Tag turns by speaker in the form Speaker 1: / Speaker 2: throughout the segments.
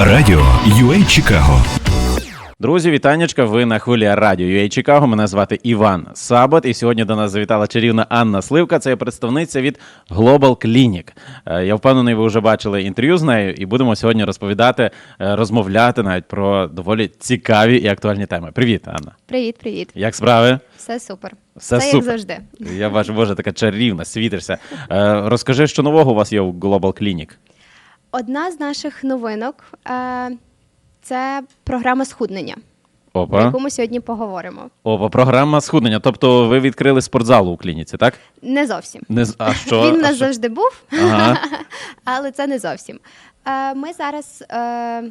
Speaker 1: Радіо UA Чикаго
Speaker 2: Друзі, вітаннячка. Ви на хвилі радіо UA Чикаго. Мене звати Іван Сабат. І сьогодні до нас завітала чарівна Анна Сливка. Це є представниця від Global Clinic. Е, Я впевнений, ви вже бачили інтерв'ю з нею, і будемо сьогодні розповідати, е, розмовляти навіть про доволі цікаві і актуальні теми. Привіт, Анна.
Speaker 3: Привіт, привіт.
Speaker 2: Як справи?
Speaker 3: Все супер.
Speaker 2: Все
Speaker 3: як
Speaker 2: супер.
Speaker 3: завжди.
Speaker 2: Я бачу, боже, така чарівна, світишся. Е, Розкажи, що нового у вас є у Global Clinic?
Speaker 3: Одна з наших новинок е, це програма схуднення, про
Speaker 2: Опа.
Speaker 3: яку ми сьогодні поговоримо.
Speaker 2: Опа, програма схуднення. Тобто ви відкрили спортзал у клініці, так?
Speaker 3: Не зовсім.
Speaker 2: Не з- а що?
Speaker 3: Він у
Speaker 2: а
Speaker 3: нас
Speaker 2: що?
Speaker 3: завжди був,
Speaker 2: Ага.
Speaker 3: але це не зовсім. Е, ми зараз е,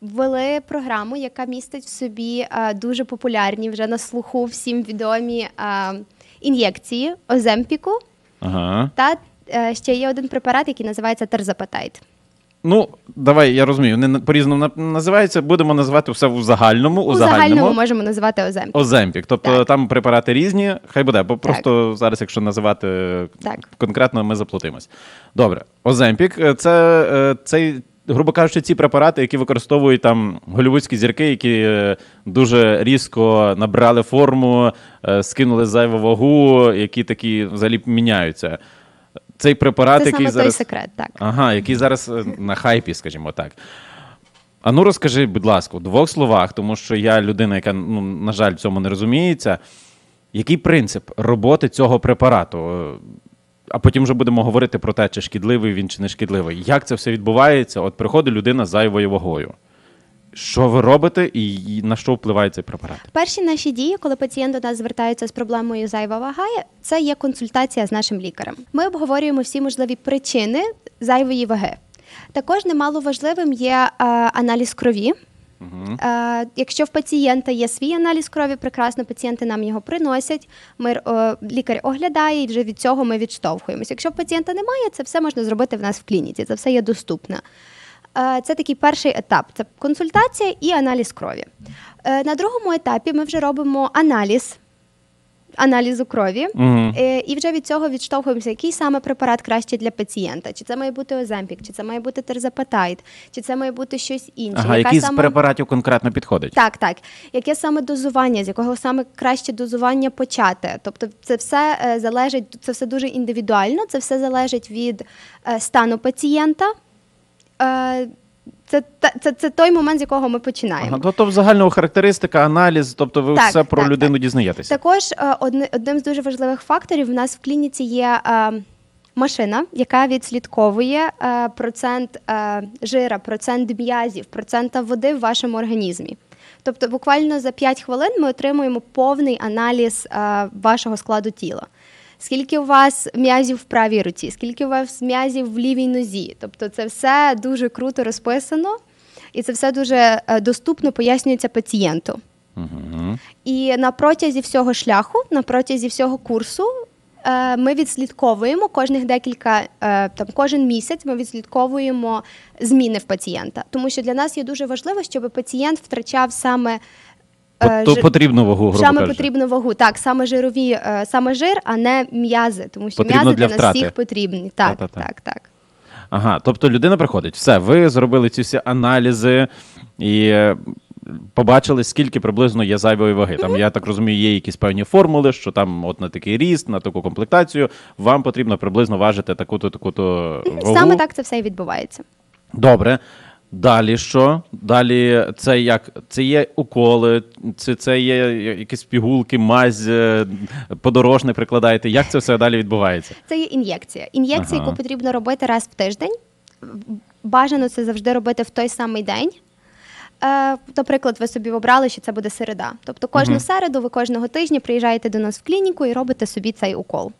Speaker 3: ввели програму, яка містить в собі е, дуже популярні вже на слуху всім відомі е, ін'єкції Оземпіку.
Speaker 2: Ага.
Speaker 3: Та е, ще є один препарат, який називається Терзапатайт.
Speaker 2: Ну, давай, я розумію. Вони на- по-різному на- називаються. Будемо називати все у загальному. У,
Speaker 3: У загальному можемо називати Оземпік.
Speaker 2: Оземпік. Тобто
Speaker 3: Так.
Speaker 2: там препарати різні, хай буде, бо просто зараз, якщо називати
Speaker 3: Так.
Speaker 2: конкретно, ми заплутаємось. Добре, Оземпік е, це е, цей, грубо кажучи, ці препарати, які використовують там голівудські зірки, які е, дуже різко набрали форму, скинули зайву вагу, які такі взагалі міняються. Цей препарат,
Speaker 3: Це
Speaker 2: який
Speaker 3: саме
Speaker 2: зараз.
Speaker 3: той секрет, так.
Speaker 2: Ага, який зараз е, на хайпі, скажімо так. А ну розкажи, будь ласка, у двох словах, тому що я людина, яка, ну, на жаль, в цьому не розуміється. Який принцип роботи цього препарату? Е, А потім вже будемо говорити про те, чи шкідливий він, чи не шкідливий. Як це все відбувається? От приходить людина з зайвою вагою. Що ви робите і на що впливає цей препарат?
Speaker 3: Перші наші дії, коли пацієнт до нас звертається з проблемою зайва вага, це є консультація з нашим лікарем. Ми обговорюємо всі можливі причини зайвої ваги. Також немало важливим є е, аналіз крові. Е, якщо в пацієнта є свій аналіз крові, прекрасно, пацієнти нам його приносять. Ми е, лікар оглядає, і вже від цього ми відштовхуємося. Якщо в пацієнта немає, це все можна зробити в нас в клініці. Це все є доступно. Е, Це такий перший етап: це консультація і аналіз крові. Е, На другому етапі ми вже робимо аналіз. Аналізу крові. Е, і вже від цього відштовхуємося, який саме препарат краще для пацієнта. Чи це має бути Оземпік, чи це має бути терзапатайт, чи це має бути щось інше.
Speaker 2: Ага,
Speaker 3: Яка
Speaker 2: який з препаратів конкретно підходить?
Speaker 3: так, так. Яке саме дозування, з якого саме краще дозування почати? Тобто, це все залежить, це все дуже індивідуально, це все залежить від стану пацієнта. Е, це, та- це, це той момент, з якого ми починаємо.
Speaker 2: Ага, тобто загальна характеристика, аналіз, тобто ви
Speaker 3: Так,
Speaker 2: все про
Speaker 3: так,
Speaker 2: людину
Speaker 3: так.
Speaker 2: дізнаєтеся.
Speaker 3: Також е, одни- одним з дуже важливих факторів в нас в клініці є е, машина, яка відслідковує е, процент е, жира, процент м'язів, процента води в вашому організмі. Тобто, буквально за 5 хвилин ми отримуємо повний аналіз е, вашого складу тіла. Скільки у вас м'язів в правій руці, скільки у вас м'язів в лівій нозі. Тобто, це все дуже круто розписано, і це все дуже е, доступно пояснюється пацієнту.
Speaker 2: Угу.
Speaker 3: І на протязі всього шляху, на протязі всього курсу, е, ми відслідковуємо кожних декілька, е, там кожен місяць ми відслідковуємо зміни в пацієнта. Тому що для нас є дуже важливо, щоб пацієнт втрачав саме. Е,
Speaker 2: То
Speaker 3: жир-
Speaker 2: потрібну вагу, грубо
Speaker 3: Саме
Speaker 2: кажучи.
Speaker 3: потрібну вагу, так, саме жирові, е, саме жир, а не м'язи, тому що
Speaker 2: Потрібно
Speaker 3: м'язи
Speaker 2: для
Speaker 3: для, нас
Speaker 2: втрати.
Speaker 3: всіх потрібні. Так,
Speaker 2: Та-та-та.
Speaker 3: так, так.
Speaker 2: Ага, тобто людина приходить, все, ви зробили ці всі аналізи і е, побачили, скільки приблизно є зайвої ваги. Там, я так розумію, є якісь певні формули, що там от на такий ріст, на таку комплектацію, вам потрібно приблизно важити таку-то, таку-то вагу.
Speaker 3: Саме так це все і відбувається.
Speaker 2: Добре. Далі що? Далі це як? Це є уколи, це, це є якісь пігулки, мазь, е, подорожне прикладаєте. Як це все далі відбувається?
Speaker 3: Це є ін'єкція. Ін'єкція,
Speaker 2: Ага.
Speaker 3: яку потрібно робити раз в тиждень. Бажано це завжди робити в той самий день. Е, Наприклад, ви собі обрали, що це буде середа. Тобто кожну
Speaker 2: Мгм.
Speaker 3: середу ви кожного тижня приїжджаєте до нас в клініку і робите собі цей укол.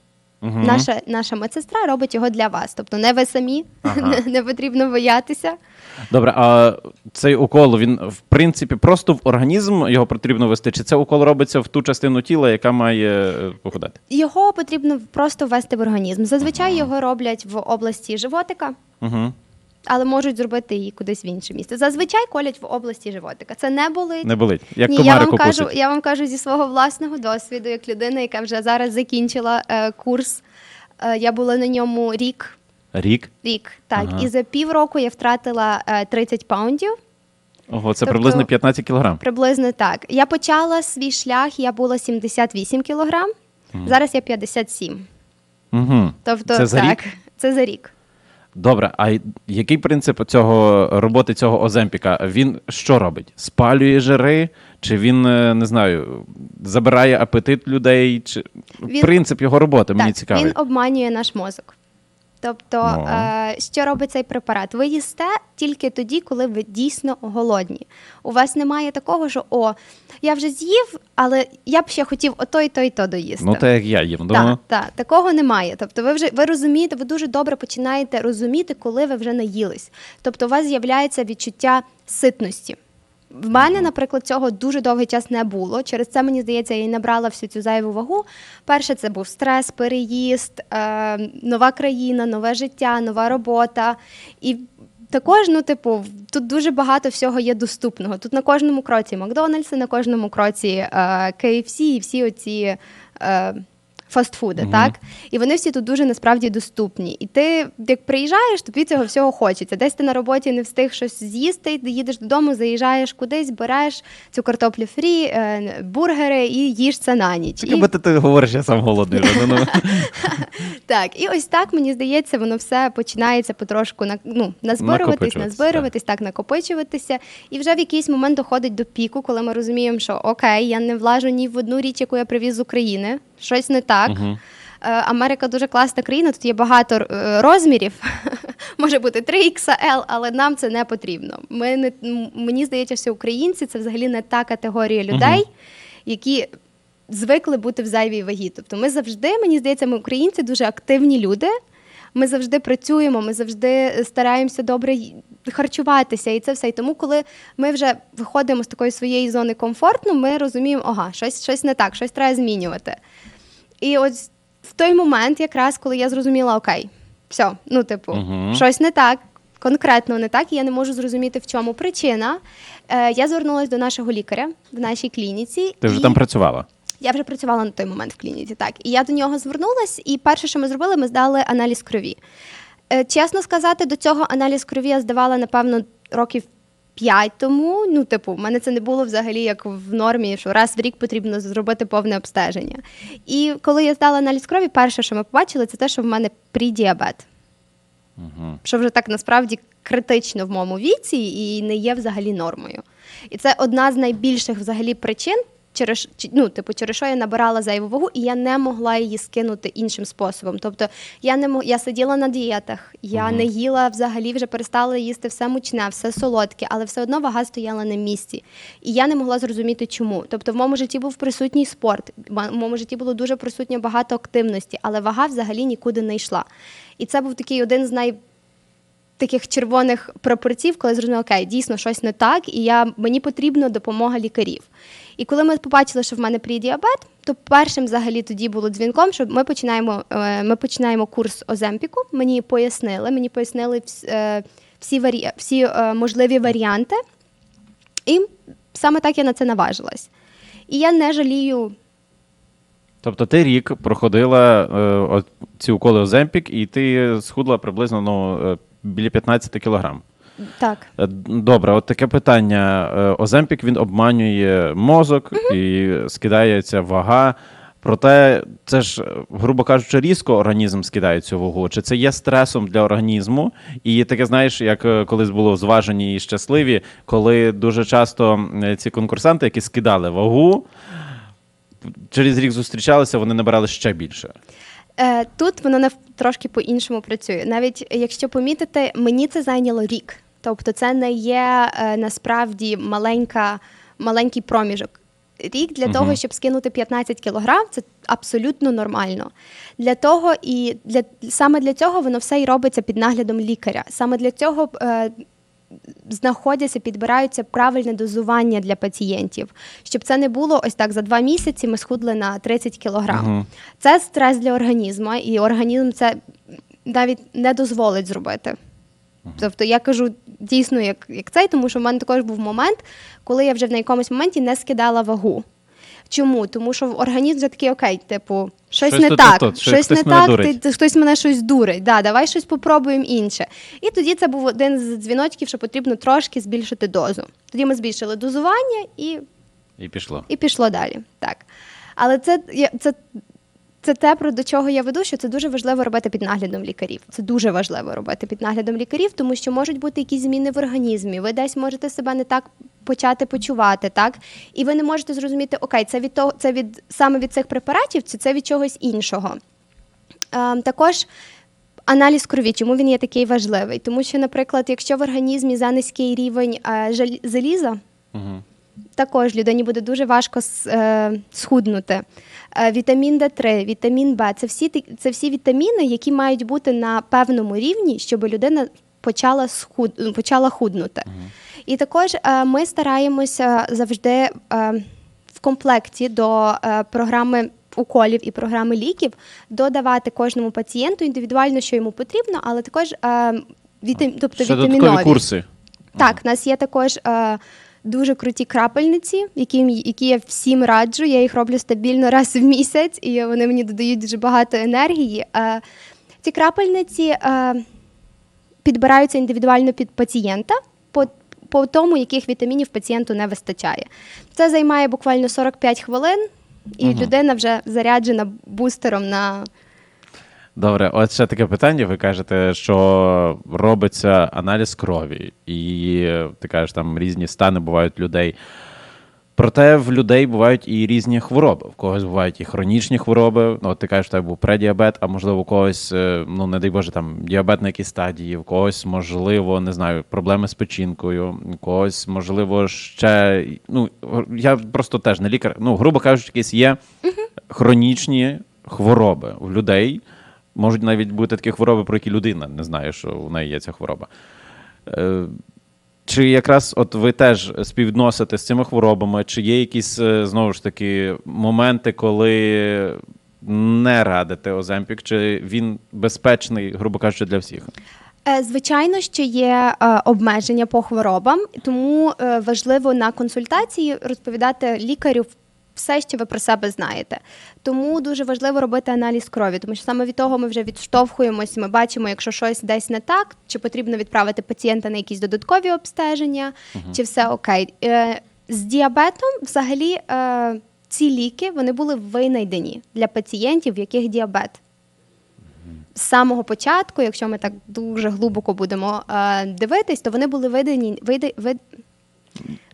Speaker 2: Мгм.
Speaker 3: Наша, наша медсестра робить його для вас. Тобто не ви самі,
Speaker 2: Ага.
Speaker 3: не, не потрібно боятися.
Speaker 2: Добре, а цей укол він в принципі просто в організм його потрібно вести, чи це укол робиться в ту частину тіла, яка має е, похудати?
Speaker 3: Його потрібно просто ввести в організм. Зазвичай його роблять в області животика.
Speaker 2: Угу.
Speaker 3: Але можуть зробити її кудись в інше місце. Зазвичай колять в області животика. Це не болить,
Speaker 2: Не болить. Як
Speaker 3: Ні, я вам кажу, я вам кажу зі свого власного досвіду, як людина, яка вже зараз закінчила е, курс. Е, я була на ньому рік.
Speaker 2: Рік.
Speaker 3: Рік. Так,
Speaker 2: Ага.
Speaker 3: і за півроку я втратила е, 30 паундів.
Speaker 2: Ого, це
Speaker 3: Тобто-
Speaker 2: приблизно 15 кілограм.
Speaker 3: Приблизно так. Я почала свій шлях, я була 78 кілограм. Зараз я 57.
Speaker 2: Угу.
Speaker 3: Тобто,
Speaker 2: Це за
Speaker 3: так,
Speaker 2: рік?
Speaker 3: це за рік.
Speaker 2: Добре, а який принцип цього роботи цього Оземпіка? Він що робить? Спалює жири? Чи він е, не знаю, забирає апетит людей? Чи
Speaker 3: Він-
Speaker 2: принцип його роботи мені
Speaker 3: цікаво.
Speaker 2: цікавий.
Speaker 3: він обманює наш мозок. Тобто,
Speaker 2: Ну.
Speaker 3: е, що робить цей препарат? Ви їсте тільки тоді, коли ви дійсно голодні. У вас немає такого, що о, я вже з'їв, але я б ще хотів ото і то, і то доїсти.
Speaker 2: Ну, так як я їм.
Speaker 3: Так, так, такого немає. Тобто, ви вже ви розумієте, ви дуже добре починаєте розуміти, коли ви вже наїлись. Тобто, у вас з'являється відчуття ситності. В мене, наприклад, цього дуже довгий час не було. Через це мені здається, я і набрала всю цю зайву вагу. Перше, це був стрес, переїзд, е, нова країна, нове життя, нова робота. І також, ну, типу, тут дуже багато всього є доступного. Тут на кожному кроці Макдональдси, на кожному кроці е, KFC і всі оці. Е, Фастфуди,
Speaker 2: Мгм.
Speaker 3: так? І вони всі тут дуже насправді доступні. І ти, як приїжджаєш, тобі цього всього хочеться. Десь ти на роботі не встиг щось з'їсти, ти їдеш додому, заїжджаєш кудись, береш цю картоплю фрі, е, бургери і їш це на ніч.
Speaker 2: Так,
Speaker 3: І-
Speaker 2: аби ти, ти говориш, я сам голодний. ну,
Speaker 3: так, і ось так мені здається, воно все починається потрошку ну назбируватись, назбируватись, так. накопичуватися. І вже в якийсь момент доходить до піку, коли ми розуміємо, що окей, я не влажу ні в одну річ, яку я привіз з України, щось не так. Е, Америка дуже класна країна, тут є багато е, розмірів. Може бути 3XL, але нам це не потрібно. Ми не мені здається, що українці це взагалі не та категорія людей, які звикли бути в зайвій вагі. Тобто, ми завжди, мені здається, ми українці дуже активні люди. Ми завжди працюємо, ми завжди стараємося добре харчуватися, і це все. І тому, коли ми вже виходимо з такої своєї зони комфорту, ми розуміємо, ага, щось, щось не так, щось треба змінювати. І ось в той момент, якраз коли я зрозуміла, окей, все, ну, типу,
Speaker 2: Мгм.
Speaker 3: щось не так, конкретно не так, і я не можу зрозуміти, в чому причина. Е, я звернулася до нашого лікаря в нашій клініці.
Speaker 2: Ти вже
Speaker 3: і
Speaker 2: там працювала.
Speaker 3: Я вже працювала на той момент в клініці, так. І я до нього звернулась, і перше, що ми зробили, ми здали аналіз крові. Е, чесно сказати, до цього аналіз крові я здавала, напевно, років. П'ять тому, ну, типу, в мене це не було взагалі як в нормі, що раз в рік потрібно зробити повне обстеження. І коли я здала аналіз крові, перше, що ми побачили, це те, що в мене прідіабет.
Speaker 2: Угу.
Speaker 3: Що вже так насправді критично в моєму віці і не є взагалі нормою. І це одна з найбільших взагалі причин, через ну, типу, через що я набирала зайву вагу, і я не могла її скинути іншим способом. Тобто я не мог, я сиділа на дієтах, я не їла взагалі, вже перестала їсти все мучне, все солодке, але все одно вага стояла на місці. І я не могла зрозуміти, чому. Тобто, в моєму житті був присутній спорт, в моєму житті було дуже присутнє багато активності, але вага взагалі нікуди не йшла. І це був такий один з най таких червоних прапорців, коли зрозуміла, окей, дійсно щось не так, і я, мені потрібна допомога лікарів. І коли ми побачили, що в мене прідіабет, то першим взагалі тоді було дзвінком, що ми починаємо, е, ми починаємо курс Оземпіку. Мені пояснили, мені пояснили е, всі, варі... всі е, можливі варіанти. І саме так я на це наважилась. І я не жалію
Speaker 2: Тобто ти рік проходила е, ці уколи Оземпік, і ти схудла приблизно ну, біля 15 кілограм.
Speaker 3: так.
Speaker 2: Е, Добре, от таке питання. Е, Оземпік він обманює мозок і скидає ця вага. Проте це ж, грубо кажучи, різко організм скидає цю вагу. Чи це є стресом для організму? І таке, знаєш, як е, колись було зважені і щасливі, коли дуже часто ці конкурсанти, які скидали вагу, через рік зустрічалися, вони набирали ще більше.
Speaker 3: Е, Тут воно нав- трошки по-іншому працює. Навіть якщо помітити, мені це зайняло рік. Тобто, це не є е, насправді маленька, маленький проміжок. Рік для
Speaker 2: Мгм.
Speaker 3: того, щоб скинути 15 кілограм, це абсолютно нормально. Для того і для саме для цього воно все і робиться під наглядом лікаря. Саме для цього е, знаходяться, підбираються правильне дозування для пацієнтів, щоб це не було ось так за два місяці. Ми схудли на 30 кілограм.
Speaker 2: Мгм.
Speaker 3: Це стрес для організму, і організм це навіть не дозволить зробити. Тобто я кажу дійсно, як, як цей, тому що в мене також був момент, коли я вже в на якомусь моменті не скидала вагу. Чому? Тому що організм вже такий окей, типу, щось,
Speaker 2: Щось
Speaker 3: не
Speaker 2: тут
Speaker 3: так,
Speaker 2: не що
Speaker 3: щось не так, ти, хтось мене щось дурить. Да, давай щось попробуємо інше. І тоді це був один з дзвіночків, що потрібно трошки збільшити дозу. Тоді ми збільшили дозування і
Speaker 2: І пішло.
Speaker 3: і пішло далі. Так. Але це, це, це те, про до чого я веду, що це дуже важливо робити під наглядом лікарів. Це дуже важливо робити під наглядом лікарів, тому що можуть бути якісь зміни в організмі. Ви десь можете себе не так почати почувати, так? І ви не можете зрозуміти, окей, це від того, це від саме від цих препаратів, чи це від чогось іншого. Ем, також аналіз крові, чому він є такий важливий? Тому що, наприклад, якщо в організмі за низький рівень е, заліза,
Speaker 2: Угу.
Speaker 3: Також людині буде дуже важко е, схуднути. Е, Вітамін Д3, вітамін Б це всі, це всі вітаміни, які мають бути на певному рівні, щоб людина почала, схуд, почала худнути. І також е, ми стараємося завжди в комплекті до програми уколів і програми ліків додавати кожному пацієнту індивідуально, що йому потрібно, але також е, вітам, тобто
Speaker 2: Ще
Speaker 3: вітамінові.
Speaker 2: курси.
Speaker 3: Так, в нас є також е, дуже круті крапельниці, які, які я всім раджу. Я їх роблю стабільно раз в місяць, і вони мені додають дуже багато енергії. Е, ці крапельниці е, підбираються індивідуально під пацієнта. По по тому, яких вітамінів пацієнту не вистачає. Це займає буквально 45 хвилин, і
Speaker 2: Мгм.
Speaker 3: людина вже заряджена бустером на
Speaker 2: Добре, от ще таке питання. Ви кажете, що робиться аналіз крові, і ти кажеш, там різні стани бувають людей. Проте в людей бувають і різні хвороби. В когось бувають і хронічні хвороби. Ну, от ти кажеш, що був предіабет, а можливо, у когось, е, ну не дай Боже, там діабет на якій стадії, в когось, можливо, не знаю, проблеми з печінкою, у когось, можливо, ще. Ну, я просто теж не лікар. Ну, грубо кажучи, якісь є хронічні хвороби у людей. Можуть навіть бути такі хвороби, про які людина не знає, що у неї є ця хвороба. Е, Чи якраз от ви теж співвідносите з цими хворобами, чи є якісь е, знову ж таки моменти, коли не радите Оземпік, чи він безпечний, грубо кажучи, для всіх?
Speaker 3: Е, Звичайно, що є обмеження по хворобам, тому важливо на консультації розповідати лікарю все, що ви про себе знаєте. Тому дуже важливо робити аналіз крові, тому що саме від того ми вже відштовхуємось. Ми бачимо, якщо щось десь не так, чи потрібно відправити пацієнта на якісь додаткові обстеження, чи все окей. Е, З діабетом взагалі е, ці ліки вони були винайдені для пацієнтів, в яких діабет з самого початку, якщо ми так дуже глибоко будемо е, дивитись, то вони були видані, види, вид,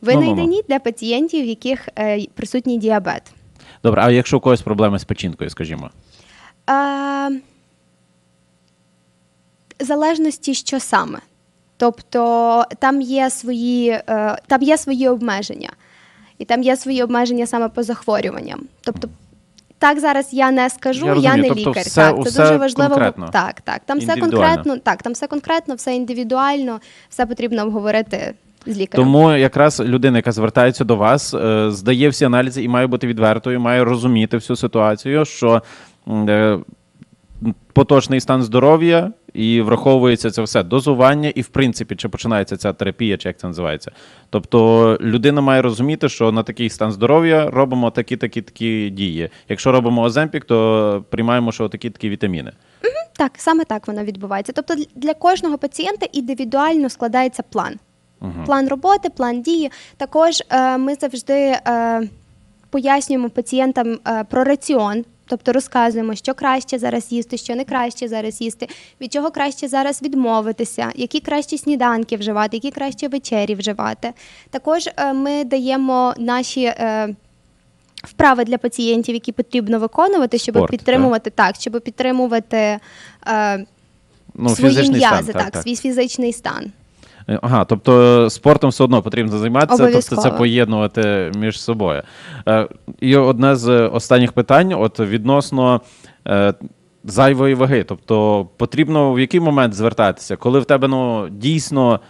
Speaker 3: винайдені для пацієнтів, в яких е, присутній діабет.
Speaker 2: Добре, а якщо у когось проблеми з печінкою, скажімо?
Speaker 3: Е, залежності, що саме. Тобто там є свої, е, там є свої обмеження, і там є свої обмеження саме по захворюванням. Тобто, так зараз я не скажу,
Speaker 2: Я
Speaker 3: я, не
Speaker 2: Тобто
Speaker 3: лікар.
Speaker 2: все-
Speaker 3: так, це
Speaker 2: усе
Speaker 3: дуже важливо.
Speaker 2: конкретно.
Speaker 3: Так, так. Там все конкретно, так, там все конкретно, все індивідуально, все потрібно обговорити з лікарем.
Speaker 2: Тому якраз людина, яка звертається до вас, е, здає всі аналізи і має бути відвертою, має розуміти всю ситуацію, що е, поточний стан здоров'я і враховується це все дозування, і в принципі, чи починається ця терапія, чи як це називається. Тобто людина має розуміти, що на такий стан здоров'я робимо такі, такі, такі дії. Якщо робимо оземпік, то приймаємо, що такі такі вітаміни.
Speaker 3: Так, саме так воно відбувається. Тобто для- для кожного пацієнта індивідуально складається план. План роботи, план дії. Також е, ми завжди е, пояснюємо пацієнтам е, про раціон. Тобто розказуємо, що краще зараз їсти, що не краще зараз їсти, від чого краще зараз відмовитися, які кращі сніданки вживати, які кращі вечері вживати. Також е, ми даємо наші е, вправи для пацієнтів, які потрібно виконувати, щоб
Speaker 2: Спорт,
Speaker 3: підтримувати так, щоб підтримувати е,
Speaker 2: Ну,
Speaker 3: свої м'язи,
Speaker 2: так,
Speaker 3: так,
Speaker 2: так.
Speaker 3: свій фізичний стан.
Speaker 2: Е, Ага, тобто спортом все одно потрібно займатися, тобто це поєднувати між собою. Е, І одне з останніх питань: от відносно е, зайвої ваги. Тобто потрібно в який момент звертатися, коли в тебе ну, дійсно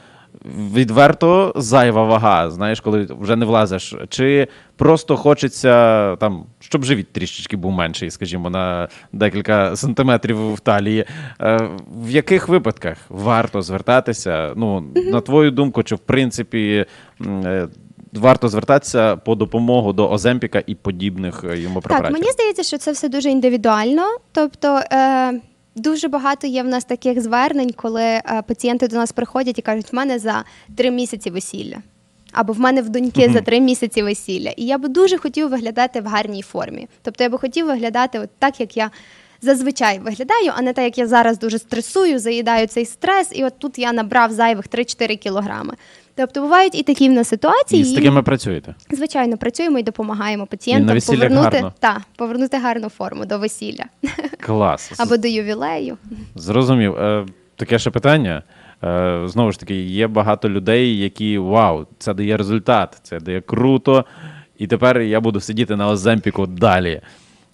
Speaker 2: відверто зайва вага, знаєш, коли вже не влазиш, чи просто хочеться там, щоб живіт трішечки був менший, скажімо, на декілька сантиметрів в талії. Е, В яких випадках варто звертатися? Ну, на твою думку, чи в принципі е, варто звертатися по допомогу до Оземпіка і подібних е, йому препаратів?
Speaker 3: Так, мені здається, що це все дуже індивідуально. Тобто е, дуже багато є в нас таких звернень, коли е, пацієнти до нас приходять і кажуть, в мене за три місяці весілля. Або в мене в доньки за три місяці весілля. І я би дуже хотів виглядати в гарній формі. Тобто я би хотів виглядати от так, як я зазвичай виглядаю, а не так, як я зараз дуже стресую, заїдаю цей стрес, і от тут я набрав зайвих 3-4 кілограми. Тобто бувають і такі в нас ситуації.
Speaker 2: І з такими працюєте?
Speaker 3: Звичайно, працюємо і допомагаємо
Speaker 2: І
Speaker 3: пацієнтам
Speaker 2: весіллях
Speaker 3: повернути,
Speaker 2: гарно?
Speaker 3: та, повернути гарну форму до весілля
Speaker 2: Клас.
Speaker 3: або до ювілею.
Speaker 2: Зрозумів. Е, таке ще питання. Е, знову ж таки, є багато людей, які вау, це дає результат, це дає круто. І тепер я буду сидіти на Оземпіку далі.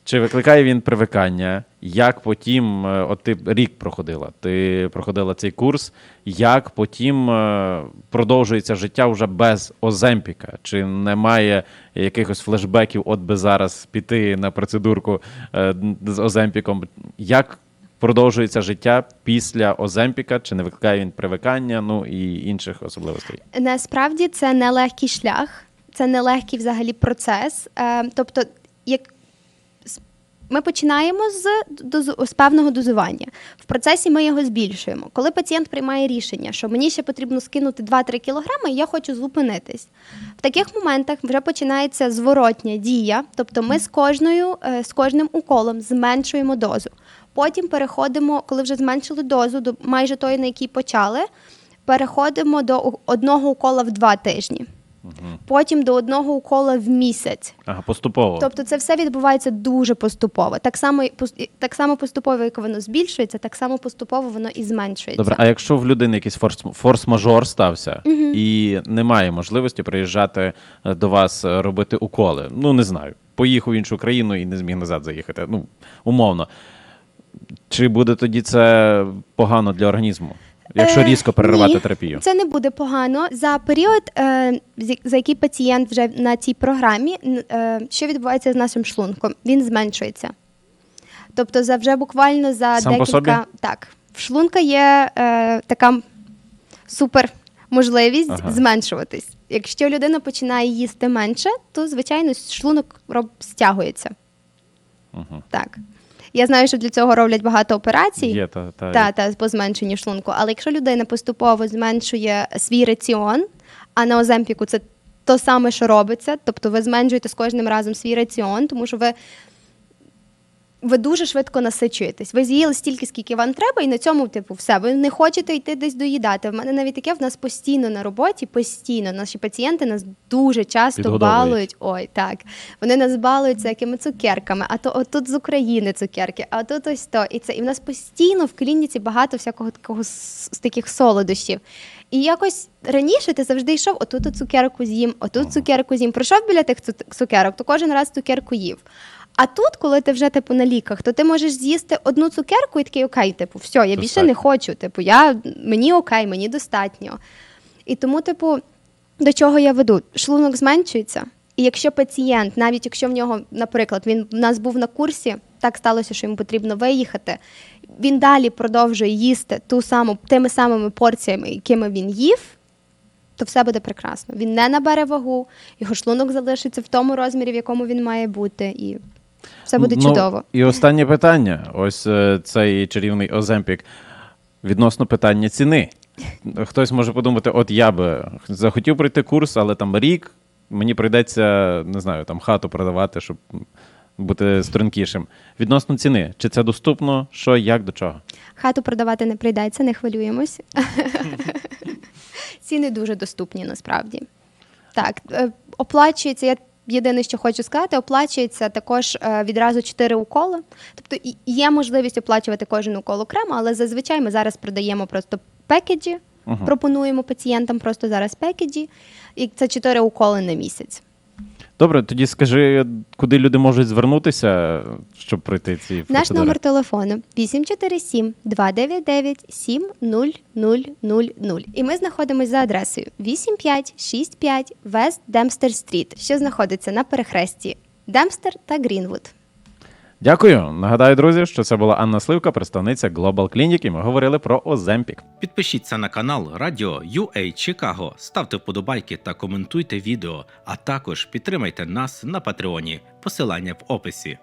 Speaker 2: Чи викликає він привикання? Як потім, е, от ти рік проходила, ти проходила цей курс, як потім е, продовжується життя вже без Оземпіка? Чи немає якихось флешбеків, от би зараз піти на процедурку е, з Оземпіком? Як продовжується життя після Оземпіка? Чи не викликає він привикання, ну і інших особливостей?
Speaker 3: Насправді це нелегкий шлях, це нелегкий взагалі процес. Тобто, як ми починаємо з, доз- з певного дозування. В процесі ми його збільшуємо. Коли пацієнт приймає рішення, що мені ще потрібно скинути 2-3 кілограми, я хочу зупинитись. В таких моментах вже починається зворотня дія, тобто ми з кожною, е, з кожним уколом зменшуємо дозу. Потім переходимо, коли вже зменшили дозу до майже тої, на якій почали, переходимо до одного укола в два тижні. Потім до одного укола в місяць.
Speaker 2: Ага, поступово.
Speaker 3: Тобто це все відбувається дуже поступово. Так само, так само поступово, як воно збільшується, так само поступово воно і зменшується.
Speaker 2: Добре, а якщо в людини якийсь форс, форс-мажор стався і немає можливості приїжджати е, до вас е, робити уколи, ну не знаю, поїхав в іншу країну і не зміг назад заїхати. Ну, умовно. Чи буде тоді це погано для організму, якщо
Speaker 3: Е,
Speaker 2: різко переривати
Speaker 3: ні,
Speaker 2: терапію?
Speaker 3: Це не буде погано. За період, е, за який пацієнт вже на цій програмі, е, що відбувається з нашим шлунком? Він зменшується. Тобто, за вже буквально за
Speaker 2: Сам по
Speaker 3: декілька
Speaker 2: собі?
Speaker 3: так, в шлунка є е, така супер можливість
Speaker 2: Ага.
Speaker 3: зменшуватись. Якщо людина починає їсти менше, то звичайно шлунок роб стягується.
Speaker 2: Угу.
Speaker 3: Так. Я знаю, що для цього роблять багато операцій.
Speaker 2: Є та, та,
Speaker 3: Та, та, по зменшенню шлунку. Але якщо людина поступово зменшує свій раціон, а на Оземпіку це то саме, що робиться, тобто ви зменшуєте з кожним разом свій раціон, тому що ви, ви дуже швидко насичуєтесь. Ви з'їли стільки, скільки вам треба, і на цьому, типу, все. Ви не хочете йти десь доїдати. В мене навіть таке в нас постійно на роботі, постійно. Наші пацієнти нас дуже часто балують. Ой, так. Вони нас балують всякими цукерками, а то отут з України цукерки, а тут ось то. І це і в нас постійно в клініці багато всякого такого з таких солодощів. І якось раніше ти завжди йшов, отут цукерку з'їм, отут цукерку з'їм. Прийшов біля тих цу- цукерок, то кожен раз цукерку їв. А тут, коли ти вже типу на ліках, то ти можеш з'їсти одну цукерку і такий окей, типу, все, я більше не хочу. Типу, я мені окей, мені достатньо. І тому, типу, до чого я веду? Шлунок зменшується. І якщо пацієнт, навіть якщо в нього, наприклад, він в нас був на курсі, так сталося, що йому потрібно виїхати, він далі продовжує їсти ту саму тими самими порціями, якими він їв, то все буде прекрасно. Він не набере вагу, його шлунок залишиться в тому розмірі, в якому він має бути, і все буде
Speaker 2: Ну,
Speaker 3: чудово.
Speaker 2: І останнє питання: ось е, цей чарівний Оземпік відносно питання ціни. Хтось може подумати: от я би захотів пройти курс, але там рік мені прийдеться, не знаю, там хату продавати, щоб бути стрункішим. Відносно ціни, чи це доступно, що, як, до чого?
Speaker 3: Хату продавати не прийдеться, не хвилюємось. Ціни дуже доступні насправді. Так, е, оплачується, я єдине, що хочу сказати, оплачується також е, відразу 4 уколи. Тобто є можливість оплачувати кожен укол окремо, але зазвичай ми зараз продаємо просто пекеджі,
Speaker 2: Мгм.
Speaker 3: пропонуємо пацієнтам просто зараз пекеджі, і це 4 уколи на місяць.
Speaker 2: Добре, тоді скажи, куди люди можуть звернутися, щоб пройти ці
Speaker 3: Наш номер телефону 847 299 70000. І ми знаходимося за адресою 8565 West Демстер Стріт, що знаходиться на перехресті Демстер та Грінвуд.
Speaker 2: Дякую. Нагадаю, друзі, що це була Анна Сливка, представниця Global Clinic, і ми говорили про Оземпік.
Speaker 4: Підпишіться на канал Радіо UA Чикаго, ставте вподобайки та коментуйте відео, а також підтримайте нас на Патреоні. Посилання в описі.